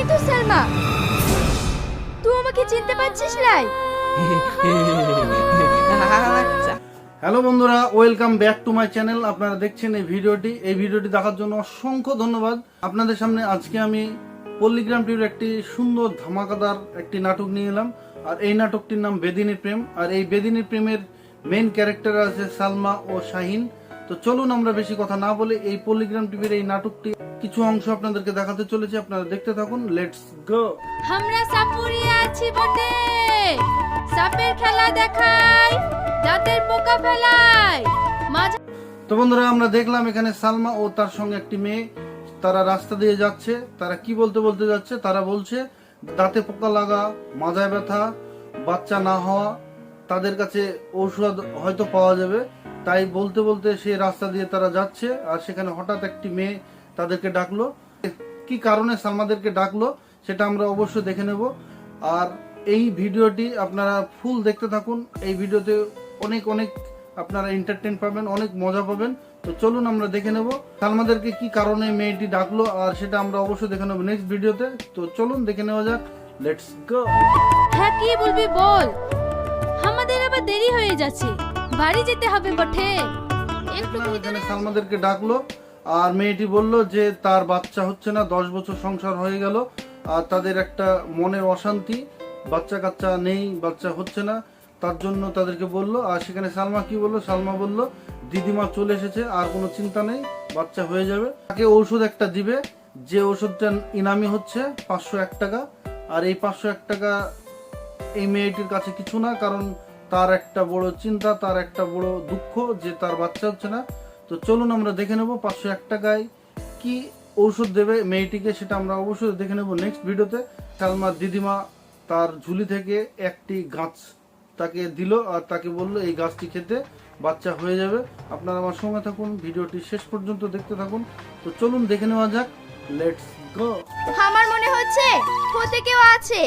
আমি তো সালমা। তুই আমাকে চিনতে পারছিস লাই আচ্ছা। হ্যালো বন্ধুরা welcome back to my channel. আপনারা দেখছেন এই ভিডিওটি। এই ভিডিওটি দেখার জন্য অসংখ্য ধন্যবাদ। আপনাদের সামনে আজকে আমি পল্লিগ্রাম টিভির একটি সুন্দর ধামাকাদার একটি নাটক নিয়ে এলাম। আর এই নাটকটির নাম বেদিনী প্রেম। আর এই বেদিনী প্রেমের মেইন ক্যারেক্টার আছে সালমা ও শাহিন। তো চলুন আমরা বেশি কথা না বলে এই পল্লিগ্রাম টিভির এই নাটকটি কিছু অংশ আপনাদেরকে দেখাতে চলেছি আপনারা দেখতে থাকুন লেটস গো আমরা সাপুরিয়া আছি বটে! সাপের খেলা দেখাই দাঁতের পোকা ফেলাই তো বন্ধুরা আমরা দেখলাম এখানে সালমা ও তার সঙ্গে একটি মেয়ে তারা রাস্তা দিয়ে যাচ্ছে তারা কি বলতে বলতে যাচ্ছে? তারা বলছে দাঁতে পোকা লাগা মাজায় ব্যথা বাচ্চা না হওয়া তাদের কাছে ঔষধ হয়তো পাওয়া যাবে। তাই বলতে বলতে সেই রাস্তা দিয়ে তারা যাচ্ছে আর সেখানে হঠাৎ একটি মেয়ে তাদেরকে ডাকলো। কি কারণে সালমাদেরকে ডাকলো সেটা আমরা অবশ্যই দেখে নেব। আর এই ভিডিওটি আপনারা ফুল দেখতে থাকুন। এই ভিডিওতে অনেক অনেক আপনারা এন্টারটেন পাবেন অনেক মজা পাবেন। তো চলুন আমরা দেখে নেব সালমাদেরকে কি কারণে মেয়েটি ডাকলো আর সেটা আমরা অবশ্যই দেখে নেব নেক্সট ভিডিওতে। তো চলুন দেখে নেওয়া যাক। লেটস গো হ্যাঁ কি বলবি বল? আমাদের আবার দেরি হয়ে যাচ্ছে। বাড়ি যেতে হবে বটে। একটু সালমাদেরকে ডাকলো। আর মেয়েটি বলল যে তার বাচ্চা হচ্ছে না, দশ বছর সংসার হয়ে গেল, আর তাদের একটা মনের অশান্তি, বাচ্চা কাচ্চা নেই, বাচ্চা হচ্ছে না, তার জন্য তাদেরকে বলল, আর সেখানে সালমা কি বলল? সালমা বলল, দিদিমা চলে এসেছে, আর কোনো চিন্তা নেই, বাচ্চা হয়ে যাবে। তাকে ঔষধ একটা দিবে, যে ওষুধটা ইনামি হচ্ছে পাঁচশো এক টাকা, আর এই পাঁচশো এক টাকা এই মেয়েটির কাছে কিছু না, কারণ তার একটা বড় চিন্তা, তার একটা বড় দুঃখ যে তার বাচ্চা হচ্ছে না তো চলুন আমরা দেখে নেব পাঁচশো এক টাকায় কি ঔষধ দেবে মেয়েটিকে সেটা আমরা অবশ্যই দেখে নেব নেক্সট ভিডিওতে। সালমার দিদিমা তার ঝুলি থেকে একটি গাছ তাকে দিল আর তাকে বলল এই গাছটি খেতে বাচ্চা হয়ে যাবে। আপনারা আমার সঙ্গে থাকুন ভিডিওটি শেষ পর্যন্ত দেখতে থাকুন। তো চলুন দেখে নেওয়া যাক লেটস গো আমার মনে হচ্ছে ওতে কেউ আছে।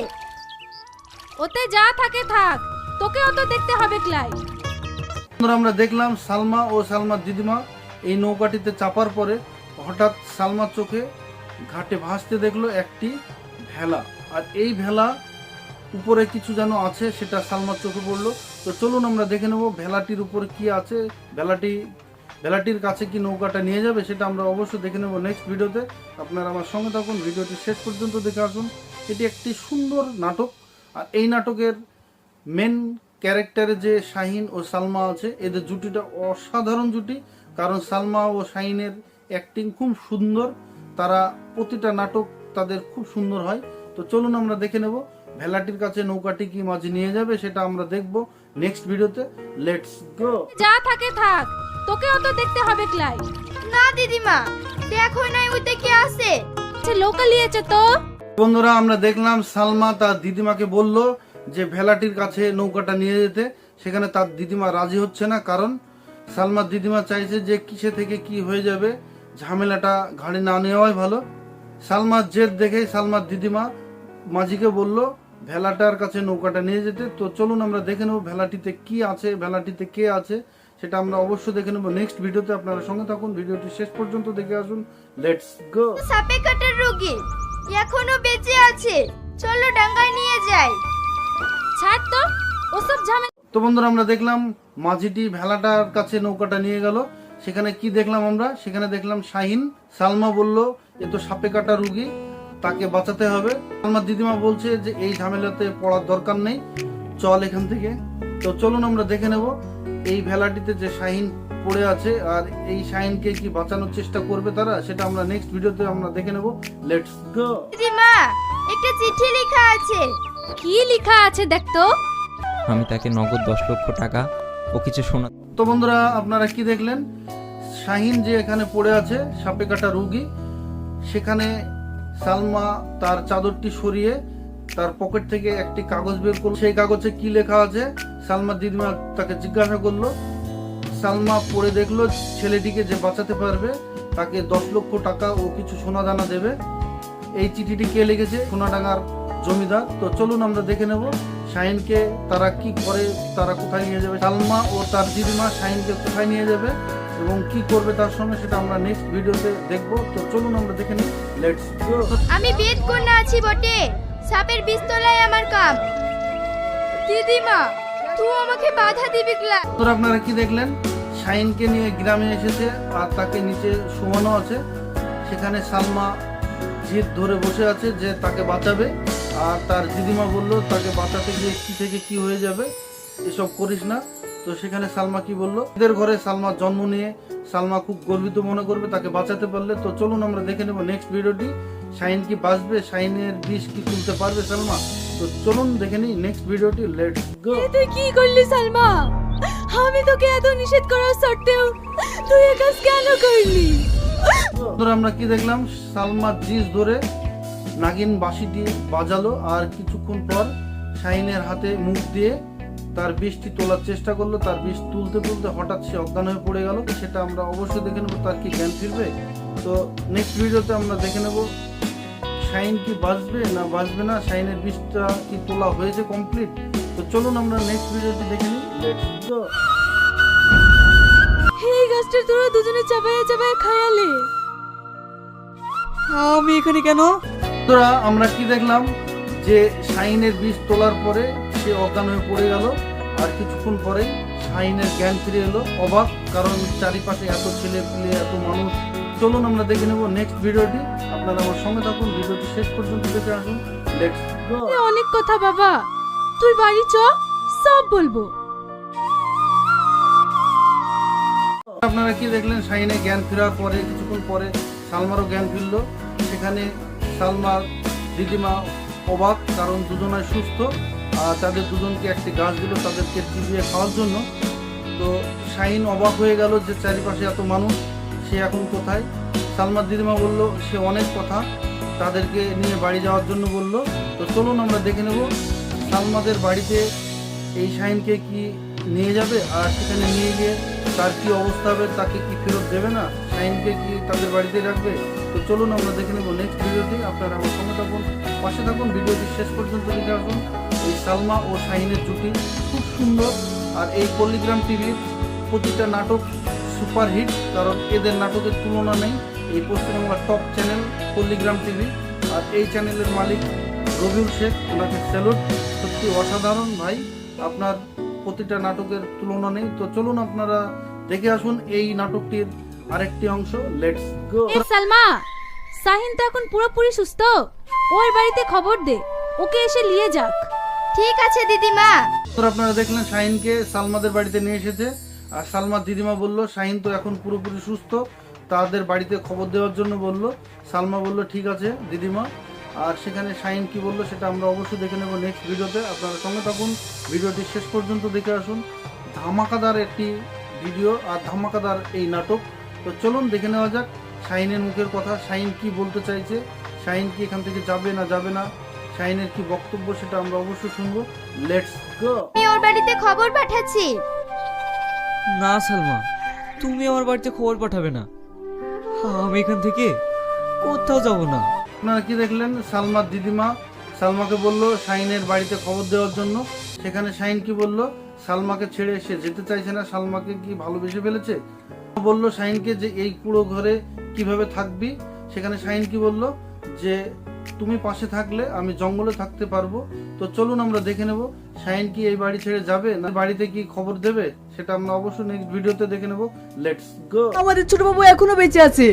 ওতে যা থাকে থাক তোকেও তো দেখতে হবে ক্লাই আমরা দেখলাম সালমা ও সালমার দিদিমা এই নৌকাটিতে চাপার পরে হঠাৎ সালমার চোখে ঘাটে ভাসতে দেখল একটি ভেলা। আর এই ভেলা উপরে কিছু যেন আছে সেটা সালমার চোখে পড়ল। তো চলুন আমরা দেখে নেব ভেলাটির উপরে কি আছে। ভেলাটি, ভেলাটির কাছে কি নৌকাটা নিয়ে যাবে সেটা আমরা অবশ্যই দেখে নেব নেক্সট ভিডিওতে। আপনারা আমার সঙ্গে থাকুন, ভিডিওটি শেষ পর্যন্ত দেখে আসুন। এটি একটি সুন্দর নাটক। আর এই নাটকের মেন ক্যারেক্টারে যে শাহিন ও সালমা আছে, এদের জুটিটা অসাধারণ জুটি। কারণ সালমা ও শাহিনের অ্যাক্টিং খুব সুন্দর। তারা প্রতিটা নাটক তাদের খুব সুন্দর হয়। তো চলুন আমরা দেখে নেব ভেলাটির কাছে নৌকাটি কি মাঝে নিয়ে যাবে সেটা আমরা দেখব নেক্সট ভিডিওতে। লেটস গো যা থাকে থাক তোকেও তো দেখতে হবে ক্লাই না দিদিমা দেখো নাই ওতে কে আছে সে লোকালি আছে তো। বন্ধুরা আমরা দেখলাম সালমা তার দিদিমাকে বলল যে ভেলাটির কাছে নৌকাটা নিয়ে যেতে। সেখানে তার দিদিমা রাজি হচ্ছে না কারণ সালমার দিদিমা চাইছে যে কিসে থেকে কি হয়ে যাবে ঝামেলাটা ঘাড়ে না নেওয়াই ভালো। সালমার জেদ দেখে সালমার দিদিমা মাঝিকে বলল ভেলাটার কাছে নৌকাটা নিয়ে যেতে তো চলুন আমরা দেখে নেব ভেলাটিতে কি আছে ভেলাটিতে কে আছে সেটা আমরা অবশ্যই দেখে নেব নেক্সট ভিডিওতে। আপনারা সঙ্গে থাকুন ভিডিওটি শেষ পর্যন্ত দেখে আসুন। লেটস গো সাপে কাটার রোগী এখনও বেঁচে আছে। চলো ডাঙ্গায় নিয়ে যাই। ছাড় তো ওসব ঝামেলা তো বন্ধুরা আমরা দেখলাম মাঝিটি ভেলাটার কাছে নৌকাটা নিয়ে গেল। সেখানে কি দেখলাম আমরা? সেখানে দেখলাম শাহিন। সালমা বলল এ তো সাপে কাটা রুগী তাকে বাঁচাতে হবে। সালমার দিদিমা বলছে যে এই ঝামেলাতে পড়ার দরকার নেই চল এখান থেকে। তো চলুন আমরা দেখে নেব এই ভেলাটিতে যে শাহিন পড়ে আছে আর এই শাহিনকে কি বাঁচানোর চেষ্টা করবে তারা সেটা আমরা নেক্সট ভিডিওতে আমরা দেখে নেব। লেটস গো দিদিমা একটা চিঠি লেখা আছে। কি লেখা আছে দেখ তো? আমি তাকে নগদ দশ লক্ষ টাকা ও কিছু সোনা তো বন্ধুরা, আপনারা কি দেখলেন? শাহিন যে এখানে পড়ে আছে সাপে কাটা রুগী, সেখানে সালমা তার চাদরটি সরিয়ে তার পকেট থেকে একটি কাগজ বের করল। সেই কাগজে কি লেখা আছে? সালমা দিদিমা তাকে জিজ্ঞাসা করল। সালমা পড়ে দেখল, ছেলেটিকে যে বাঁচাতে পারবে, তাকে দশ লক্ষ টাকা ও কিছু সোনা দানা দেবে। এই চিঠিটি কে লিখেছে? সোনাডাঙ্গার জমিদার। তো চলুন আমরা দেখে নেব শাহিনকে তারা কি করে তারা কোথায় নিয়ে যাবে? সালমা ও তার দিদিমা শাহিনকে কোথায় নিয়ে যাবে এবং কি করবে তার সঙ্গে সেটা আমরা নেক্সট ভিডিওতে দেখব। তো চলুন আমরা দেখে নিই। লেটস গো আমি বেদ কন্যা আছি বটে। সাপের বিষ তোলাই আমার কাম দিদিমা তুই আমাকে বাধা দিবি ক্লা তোর আপনারা কি দেখলেন? শাইনকে নিয়ে গ্রামে এসেছে আর তাকে নিচে শোয়ানো আছে। সেখানে সালমা জিদ ধরে বসে আছে যে তাকে বাঁচাবে। আর তার দিদিমা বলল তাকে বাঁচাতে গিয়ে কি থেকে কি হয়ে যাবে এসব করিস না। তো সেখানে সালমা কি বলল এদের ঘরে সালমার জন্ম নিয়ে সালমা খুব গর্বিত মনে করবে তাকে বাঁচাতে পারলে। তো চলুন আমরা দেখে নেব নেক্সট ভিডিওটি শাইন কি বাঁচবে? শাইনের বিষ কি তুলতে পারবে সালমা? তো চলুন দেখে নিই নেক্সট ভিডিওটি লেটস গো তুই কি করলি সালমা? আমি তোকে এত নিষেধ করার সত্ত্বেও তুই এ কাজ কেন করলি? ধরে আমরা কি দেখলাম? সালমা জিস ধরে নাগিন বাঁশি দিয়ে বাজালো আর কিছুক্ষণ পর শাহিনের হাতে মুখ দিয়ে তার বিষটি তোলার চেষ্টা করল। তার বিষ তুলতে তুলতে হঠাৎ সে অজ্ঞান হয়ে পড়ে গেল। সেটা আমরা অবশ্যই দেখে নেব তার কি জ্ঞান ফিরবে? তো নেক্সট ভিডিওতে আমরা দেখে নেব শাইন কি বাঁচবে না বাঁচবে না শাইনের বিষটা কি তোলা হয়েছে কমপ্লিট তো চলুন আমরা নেক্সট ভিডিওটি দেখে নিই। এই গাছটা তোরা দুজনে চাপায়ে চাপায়ে খায়ালে আমি এখানে কেন? বন্ধুরা আমরা কি দেখলাম? যে শাইনের বীজ তোলার পরে সে অজ্ঞান হয়ে পড়ে গেল আর কিছুক্ষণ পরেই শাইনের জ্ঞান ফিরে এলো। অবাক কারণ চারিপাশে এত ছেলে পেলে এত মানুষ। চলুন আমরা দেখে নেব নেক্সট ভিডিওটি। আপনারা আমার সঙ্গে থাকুন ভিডিওটি শেষ পর্যন্ত দেখে আসুন। অনেক কথা বাবা। তুই বাড়ি চ সব বলব। আপনারা কি দেখলেন? শাহিনে জ্ঞান ফেরার পরে কিছুক্ষণ পরে সালমারও জ্ঞান ফিরল। সেখানে সালমার দিদিমা, অবাক, কারণ দুজনাই সুস্থ, আর তাদের দুজনকে একটি গাছ দিল তাদেরকে চিবিয়ে খাওয়ার জন্য। তো শাহিন অবাক হয়ে গেল যে চারিপাশে এত মানুষ, সে এখন কোথায়? সালমার দিদিমা বলল, সে অনেক কথা তাদেরকে নিয়ে বাড়ি যাওয়ার জন্য বলল। তো চলুন আমরা দেখে নেব সালমাদের বাড়িতে এই শাহিনকে কি নিয়ে যাবে, আর সেখানে নিয়ে গিয়ে তার কি অবস্থা হবে, তাকে কি ফেরত দেবে না? শাহিনকে কি তাদের বাড়িতে রাখবে? তো চলুন আমরা দেখে নেব নেক্সট ভিডিওটি। আপনারা আমার সঙ্গে থাকুন, পাশে থাকুন। ভিডিওটি শেষ পর্যন্ত দেখে আসুন। এই সালমা ও শাহিনের জুটি খুব সুন্দর। আর এই পল্লিগ্রাম টিভির প্রতিটা নাটক সুপারহিট কারণ এদের নাটকের তুলনা নেই। এই পশ্চিমবাংলার টপ চ্যানেল পল্লিগ্রাম টিভি। আর এই চ্যানেলের মালিক রবিউল শেখ, ওনাকে স্যালুট সত্যি অসাধারণ ভাই, আপনার প্রতিটা নাটকের তুলনা নেই। তো চলুন আপনারা দেখে আসুন এই নাটকটির আরেকটি অংশ লেটস গো এ সালমা সাহিন তো এখন পুরোপুরি সুস্থ। ওর বাড়িতে খবর দে ওকে এসে নিয়ে যাক। ঠিক আছে দিদিমা। তো আপনারা দেখলেন শাহিনকে সালমাদের বাড়িতে নিয়ে এসেছে। আর সালমার দিদিমা বলল শাহিন তো এখন পুরোপুরি সুস্থ। তাদের বাড়িতে খবর দেওয়ার জন্য বলল। সালমা বলল ঠিক আছে দিদিমা। আর সেখানে শাহিন কি বলল সেটা আমরা অবশ্যই দেখে নেব নেক্সট ভিডিওতে। আপনারা সঙ্গে থাকুন ভিডিওটি শেষ পর্যন্ত দেখে আসুন। ধামাকাদার একটি ভিডিও আর ধামাকাদার এই নাটক। তো চলুন দেখে নেওয়া যাক শাহিনের মুখের কথা শাহিন কি বলতে চাইছে শাহিন কি এখান থেকে যাবে না যাবে না শাহিনের কি বক্তব্য সেটা আমরা অবশ্যই শুনব। লেটস গো আমি ওর বাড়িতে খবর পাঠাচ্ছি। না সালমা তুমি আমার বাড়িতে খবর পাঠাবে না। আমি এখান থেকে কোথাও যাব না। আপনারা কি দেখলেন? সালমার দিদিমা সালমাকে বলল শাহিনের বাড়িতে খবর দেওয়ার জন্য। সেখানে শাহিন কি বলল? সালমাকে ছেড়ে এসে যেতে চাইছে না। সালমাকে কি ভালোবেসে ফেলেছে? বলল শাহিনকে যে এই কুড়ো ঘরে কীভাবে থাকবি? সেখানে শাহিন কি বলল? যে তুমি পাশে থাকলে আমি জঙ্গলে থাকতে পারব। তো চলুন আমরা দেখে নেব শাহিন কি এই বাড়ি ছেড়ে যাবে না বাড়িতে কি খবর দেবে? সেটা আমরা অবশ্যই নেক্সট ভিডিওতে দেখে নেব। লেটস গো আমাদের ছোট বাবু এখনও বেঁচে আছে।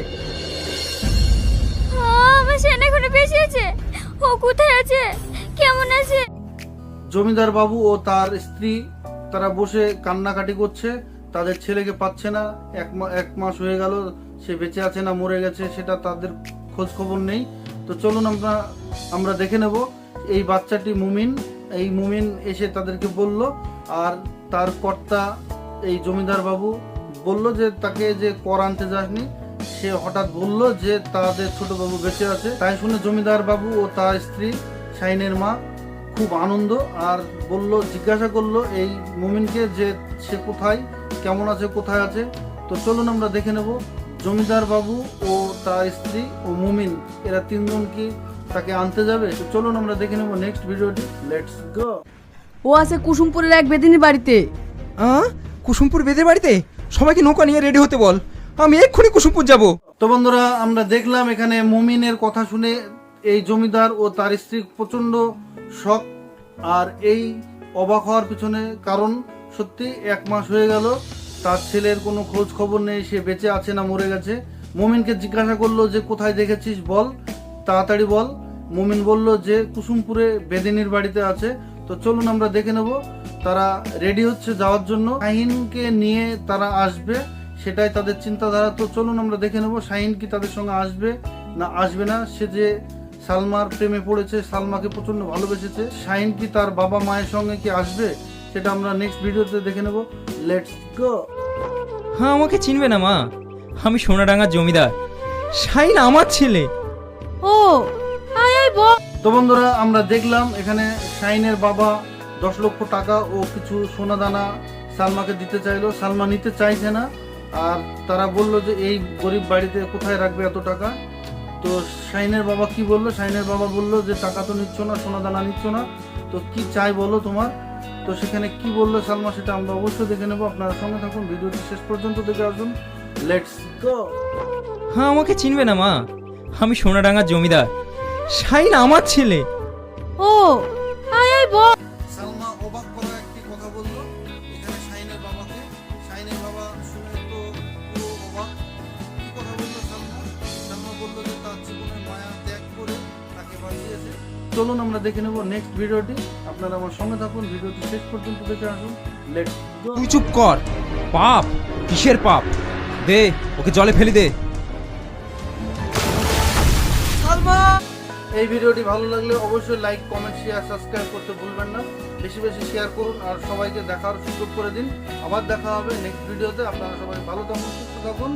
আমার সেন এখনও বেশি আছে। ও কোথায় আছে? কেমন আছে? জমিদার বাবু ও তার স্ত্রী তারা বসে কান্নাকাটি করছে। তাদের ছেলেকে পাচ্ছে না, এক এক মাস হয়ে গেল, সে বেঁচে আছে না, মরে গেছে, সেটা তাদের খোঁজ খবর নেই। তো চলুন আমরা আমরা দেখে নেব, এই বাচ্চাটি মুমিন, এই মুমিন এসে তাদেরকে বলল, আর তার কর্তা, এই জমিদার বাবু বলল যে, তাকে যে কর আনতে যাসনি, সে হঠাৎ বলল যে, তাদের ছোট বাবু বেঁচে আছে। তাই শুনে জমিদার বাবু ও তার স্ত্রী শাইনের মা খুব আনন্দ, আর বলল, জিজ্ঞাসা করল, এই মুমিনকে যে, সে কোথায়? কেমন আছে কোথায় আছে? তো চলুন আমরা দেখে নেব। জমিদার বাবু ও তার স্ত্রী ও মুমিন এরা তিনজন কি তাকে আনতে যাবে? তো চলুন আমরা দেখে নেব নেক্সট ভিডিওটি লেটস গো ও আছে কুসুমপুরের এক বেদিনীর বাড়িতে। হ্যাঁ কুসুমপুর বেদের বাড়িতে? সবাইকে নৌকা নিয়ে রেডি হতে বল। আমি এক্ষুনি কুসুমপুর যাব। তো বন্ধুরা আমরা দেখলাম এখানে মুমিনের কথা শুনে এই জমিদার ও তার স্ত্রী প্রচণ্ড শখ আর এই অবাক হওয়ার পিছনে কারণ সত্যি এক মাস হয়ে গেল, তার ছেলের কোনো খোঁজ খবর নেই, সে বেঁচে আছে না মরে গেছে। মমিনকে জিজ্ঞাসা করল যে, কোথায় দেখেছিস? বল, তাড়াতাড়ি বল। মমিন বলল যে, কুসুমপুরে বেদিনীর বাড়িতে আছে। তো চলুন আমরা দেখে নেব, তারা রেডি হচ্ছে যাওয়ার জন্য। শাহিনকে নিয়ে তারা আসবে, সেটাই তাদের চিন্তাধারা। তো চলুন আমরা দেখে নেব, শাহিন কি তাদের সঙ্গে আসবে না আসবে না। সে যে সালমার প্রেমে পড়েছে, সালমাকে প্রচণ্ড ভালোবেসেছে। শাহিন কি তার বাবা মায়ের সঙ্গে কি আসবে? সেটা আমরা নেক্সট ভিডিওতে দেখে নেব। লেটস গো হ্যাঁ আমাকে চিনবে না মা। আমি সোনাডাঙ্গার জমিদার। শাইন আমার ছেলে। ও আয় আয় বল। তো বন্ধুরা আমরা দেখলাম এখানে শাইনের বাবা দশ লক্ষ টাকা ও কিছু সোনা দানা সালমাকে দিতে চাইলো। সালমা নিতে চাইছে না। আর তারা বলল যে এই গরিব বাড়িতে কোথায় রাখবে এত টাকা? তো শাইনের বাবা কি বলল? শাইনের বাবা বলল যে টাকা তো নিচ্ছ না সোনা দানা নিচ্ছ না। তো কি চাই বলো তোমার? তো সেখানে কি বলল সালমা সেটা আমরা অবশ্যই দেখে নেব। আপনারা সঙ্গে থাকুন ভিডিওটি শেষ পর্যন্ত দেখে আসুন। লেটস গো হ্যাঁ আমাকে চিনবে না মা। আমি সোনাডাঙ্গার জমিদার। শাইন আমার ছেলে। ও আয় আয় বল। সালমা অবাক চলুন আমরা দেখে নেব নেক্সট ভিডিওটি। আপনারা আমার সঙ্গে থাকুন ভিডিওটি শেষ পর্যন্ত দেখে আসুন। তুই চুপ কর। পাপ কিসের পাপ? দে ওকে জলে ফেলে দে। এই ভিডিওটি ভালো লাগলে অবশ্যই লাইক কমেন্ট শেয়ার সাবস্ক্রাইব করতে ভুলবেন না। বেশি বেশি শেয়ার করুন আর সবাইকে দেখার সুযোগ করে দিন। আবার দেখা হবে নেক্সট ভিডিওতে। আপনারা সবাই ভালো থাকুন সুস্থ থাকুন।